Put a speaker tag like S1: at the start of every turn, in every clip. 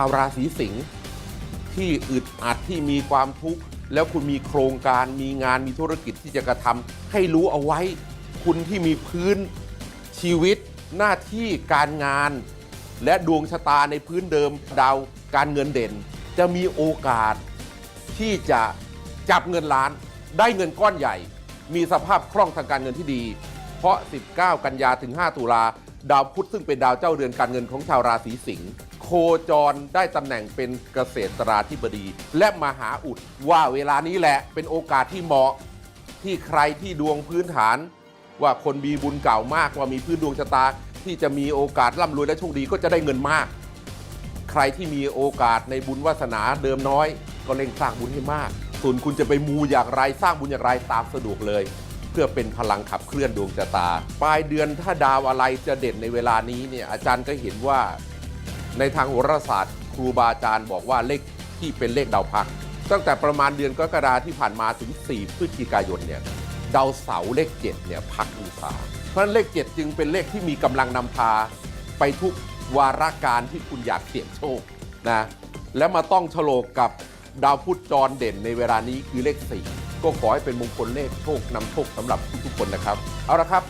S1: าวราศีสิงห์ที่อึดอัดที่มีความทุกข์แล้วคุณมีโครงการมีงานมีธุรกิจที่จะกระทำให้รู้เอาไว้ คุณที่มีพื้นชีวิต หน้าที่การงาน และดวงชะตาในพื้นเดิมดาวการเงินเด่น จะมีโอกาสที่จะจับเงินล้าน ได้เงินก้อนใหญ่ มีสภาพคล่องทางการเงินที่ดี เพราะ 19 กันยาถึง 5 ตุลาดาวพุธซึ่งเป็นดาวเจ้าเรือนการเงินของชาวราศีสิงห์ จรได้ตำแหน่งเป็นเกษตราธิบดี และมหาอุดว่าเวลานี้แหละเป็นโอกาสที่เหมาะที่ใครที่ดวงพื้นฐาน ว่าคนมีบุญเก่ามากว่ามีพื้นดวงชะตา ที่จะมีโอกาสร่ำรวยและโชคดีก็จะได้เงินมาก ใครที่มีโอกาสในบุญวาสนาเดิมน้อย ก็เร่งสร้างบุญให้มาก ส่วนคุณจะไปมูอย่างไรสร้างบุญอย่างไรตามสะดวกเลย เพื่อเป็นพลังขับเคลื่อนดวงชะตา ปลายเดือนถ้าดาวอะไรจะเด่นในเวลานี้เนี่ยอาจารย์ก็เห็นว่า ในทางโหราศาสตร์ครูบาอาจารย์บอกว่าเลขที่เป็นเลขดาวพัก ตั้งแต่ประมาณเดือนกรกฎาที่ผ่านมาถึง 4 พฤศจิกายนเนี่ยดาวเสาร์เลข7เนี่ยพักอุตสาเพราะฉะนั้นเลข 7 จึงเป็นเลขที่มีกำลังนำพาไปทุกวาระการที่คุณอยากเสี่ยงโชคนะและมาต้องฉลกกับดาวพุธจรเด่นในเวลานี้คือเลข 4 ก็ขอให้เป็นมงคลเลขโชคนำโชคสำหรับทุกๆคนนะครับ เอาละครับ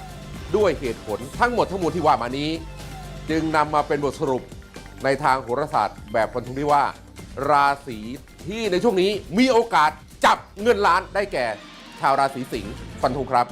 S1: ด้วยเหตุผลทั้งหมดทั้งมวลที่ว่ามานี้ จึงนำมาเป็นบทสรุป ในทางโหราศาสตร์แบบฟันธงที่ว่า ราศีที่ในช่วงนี้มีโอกาสจับเงินล้านได้แก่ ชาวราศีสิงห์ฟันธงครับ